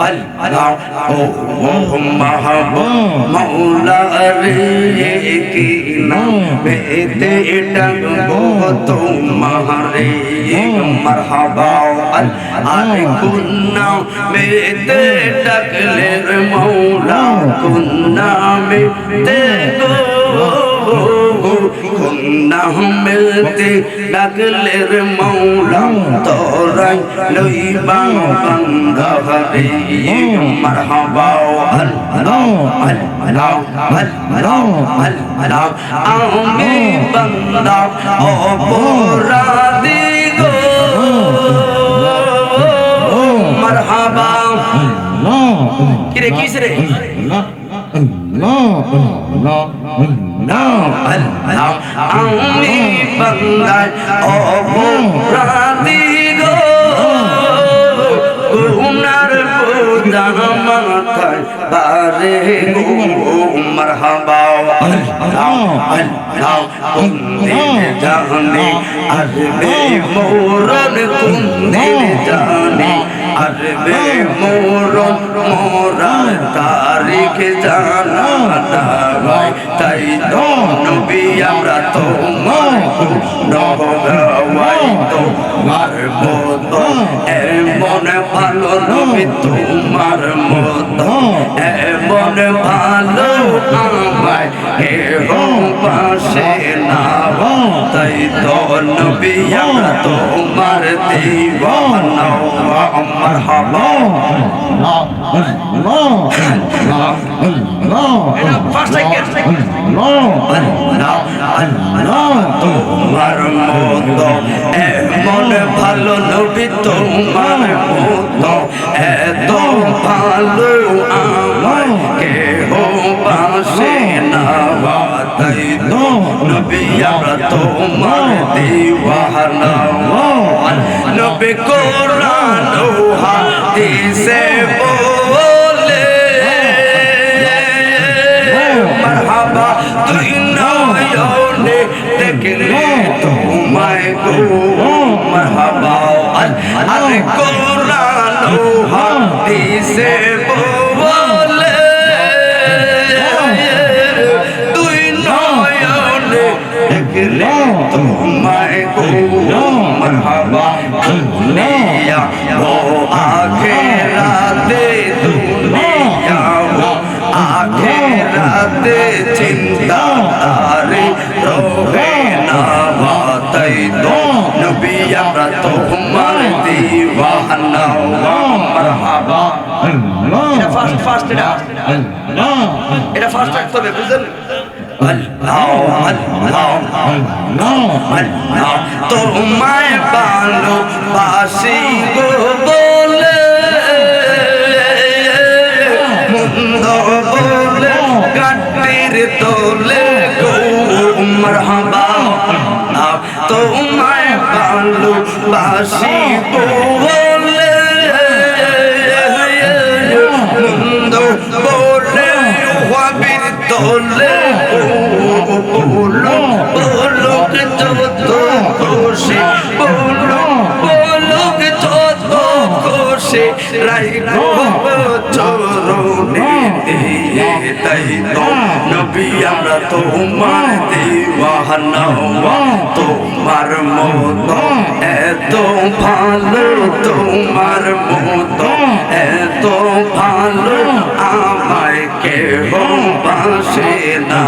اللهم مولا ریکی نام بیتے ڈگو تو مہرے مرحبا آئے کننا بیتے ڈگلے مولا کننا بیتے گو নাহমেতে ডাকলের মৌলাম তোরাই লইবা বান্দা হরে মারহাবা আল্লাহ আল্লাহ আল্লাহ আল্লাহ আমি বান্দা অপরাধী গো মারহাবা আমি বান্দার অপরাধী আল্লাহ কুন্দিন জানে আসবে মোরন কুন্দিন জানে আসবে মোরন মোরা তারিখ জানা ভাই তাই নবী, আমরা তো নগাওয়াই তো মার মতো তোমার মত এমন ভালো আমায় কেহ পাশে না। তাই তো নবী তোমার দিওয়ানা আমার হাবা তোমার মতো এমন ভালো নবী তোমার মতো এত ভালো আমার কেহ পাশে না তাই তো নবী আমরা তোমার দিওয়ানা নবী কোরআন হাদিসে বলে। মারহাবা তুই নয়নে দেখলে তোমায় গো, মারহাবা, আরে কোরআন হাদিসে বলে। তুই নয়নে দেখলে তোমায় গো, মারহাবা, দুনিয়া ও আখেরাতে আখেরাতে চিন্তা তারে রবে না তাই তো নবী আমরা তোমার দিওয়ানা। মারহাবা। এটা ফার্স্ট ফার্স্ট এটা। এটা ফার্স্ট রাখতে হবে বুঝলেন? তোমায় ভালো বাসি গো বলে। মন্দ তোলে গো মারহাবা তোমায় ভালো বাসি বলে মন্দ বলে হবির তোলে বলো বলো যত খুশি বলো বলো যত খুশি রাইখো চরণে দিয়ে তাই তো নবী, আমরা তোমার দিওয়ানা তোমার মতো। এত ভালো তোমার মতো। এত ভালো আমায় কেহ পাশে না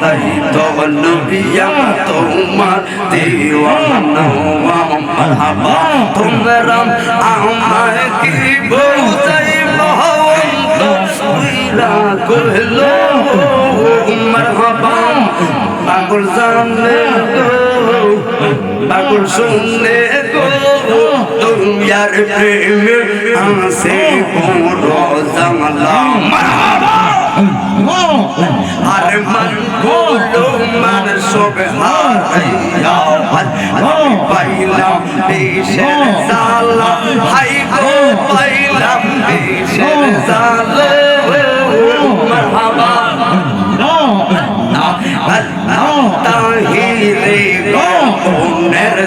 তাই তো নবী, আমরা তোমার দিওয়ানা তোমরা আমায় কি বোঝাই মদিনা কহলো মারহাবা পাগল জানলে পাগল শুনলে গো, দুনিয়ার প্রেমে আসে পুরো জানলা। মারহাবা, আর মন বলো, মন পাইলাম দেশের সালা।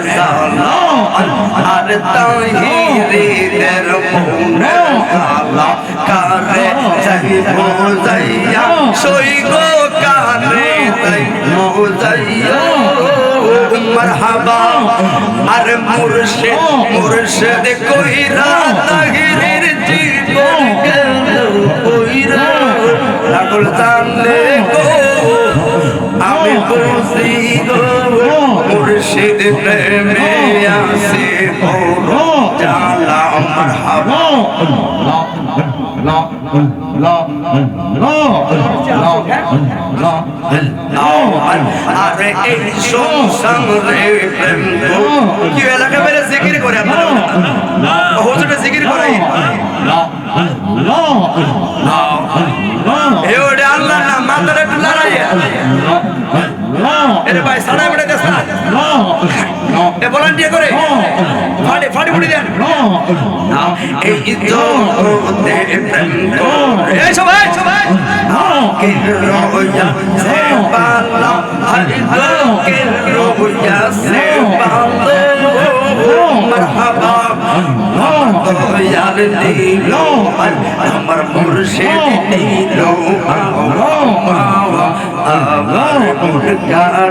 গোনের আর তাহিরে দের মনের কারে যাইব যাইয়া সই গো কারে যাইব যাইয়া মারহাবা, আর মুর্শিদ মুর্শিদ কইরা তাহিরের জীবন গেল, কইরা বুঝি গো মুর্শিদ প্রেমে আসে বড় জালা মারহাবা ওরে আল্লাহ না মাথার একটু লড়াইয়া এরে ভাই সাড়াই বেড়ে দেশ না? এ ভলান্টিয়ার করে। ফাটে ফাটে ফুটে দেন। এই তো দে প্রেম করে এই সবাই সবাই। কে রোয়া সে পালা হরি কে রোয়া সে পালা মারহাবা আমার মুর্শিদ দিল। আমার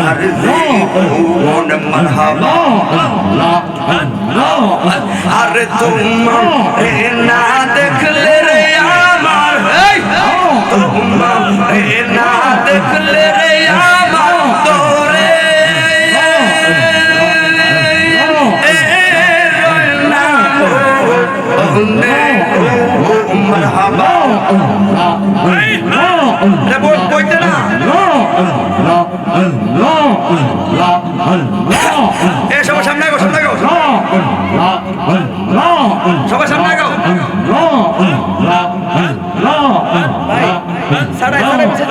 আমার জীবন মারহাবা আরে তোমার না দেখলে রে আমার তোমার না দেখলে রে আমার তোরে মারহাবা রে বল কইতে না সবার সামনে আগো সামনে আগো সবার সামনে আগো সারাই সারাই পিছে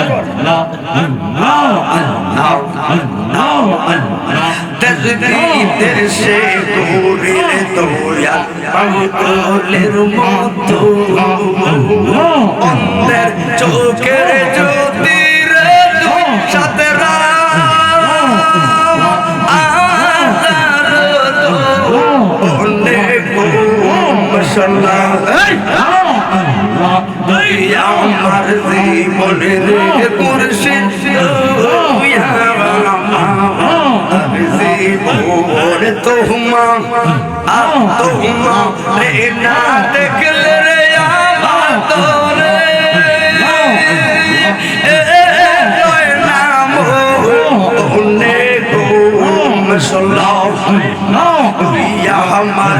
তজদিদের সে দূরের দোয়া পাগলের মতো অন্ধের চোখের জ্যোতির মশলা আমার জীবনের মুর্শিদ জীবন তোমা তোমা রে না দেখলে রে আমার মশলা আমার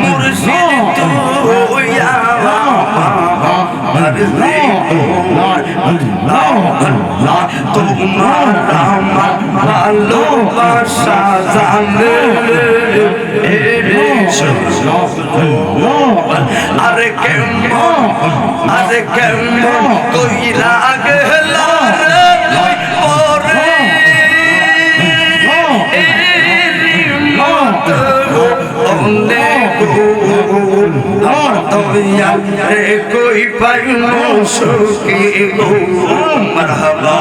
মুর্শিদ জীবন তোমার আমার ভালোবাসা জানে আরে কেমন আরে কেমন কইরা গেলা রে কই পাই সুখী গো মরহবা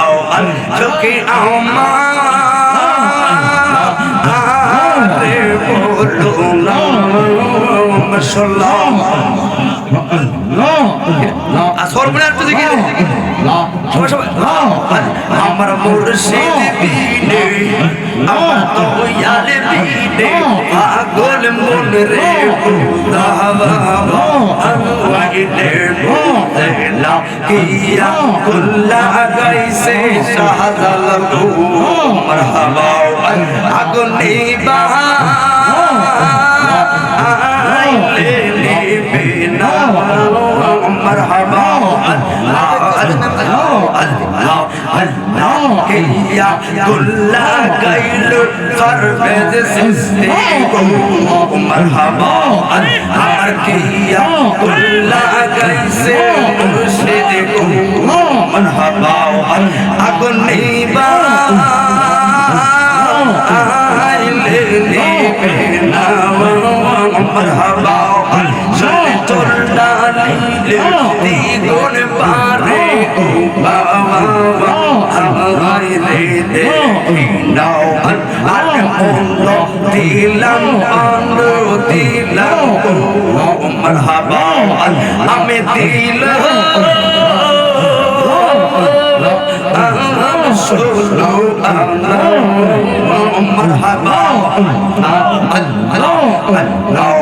চোখে আমারে বলো না মশলা আসর মনে আর তুই সবাই সবাই। আমার মুর্শিদ বিনে, আমার দয়াল বিনে পাগল মন রে দাওয়া আওয়াইলে মুতলা কিয়া কুল্লা গাইছে শাহজাল গো মারহাবা কিয়া কুল্লা গাইল ফরবেদ সিস্তি মারহাবা আমার কিয়া কুল্লা গাইছে মুর্শিদ গো মারহাবা আগুনে পারে আমি দিল مرحبا الله الله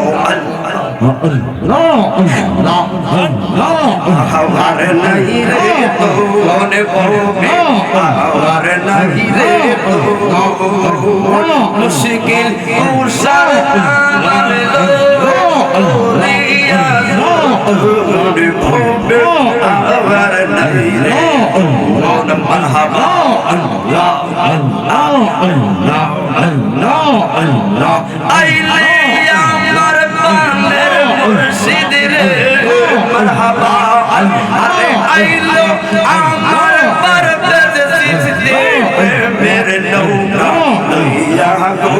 আমার নাই রে তোনে পড়বে আমার নাই রে তোনে মুশকিল উসার مرحبا الله الله الله الله الله রে মারহাবা আরে আইলো আমার পরবেজ সিজদে মেরে নৌকা লইয়া গো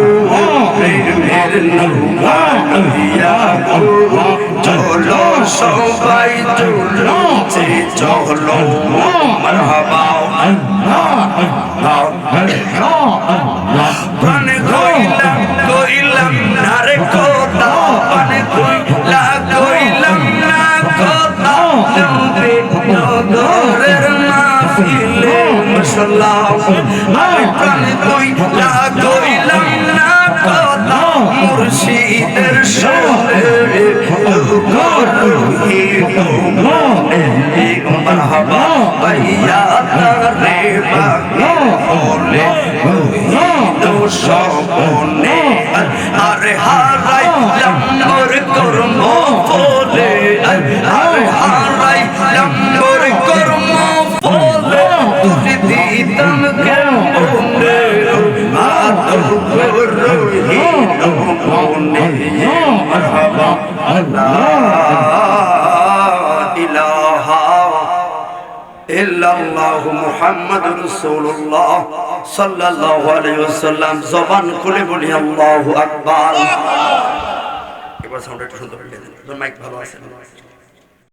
মেরে নৌকা লইয়া গো চলো সবাই চলো চে চলো মারহাবা প্রাণ কইলাম মশলা আরে প্রাণ কইলা কইলাম না কথা মুর্শিদের শহরে মারহাবা ভাইয়া তারে বাগে বলে আরে হারাই লম্বর মনে আল্লাহ মুহাম্মাদুর রাসূলুল্লাহ সাল্লাল্লাহু আলাইহি ওয়াসাল্লাম জবান খুলে বলি আল্লাহু আকবার এবার সাউন্ড একটু সুন্দর করে মাইক ভালো আছে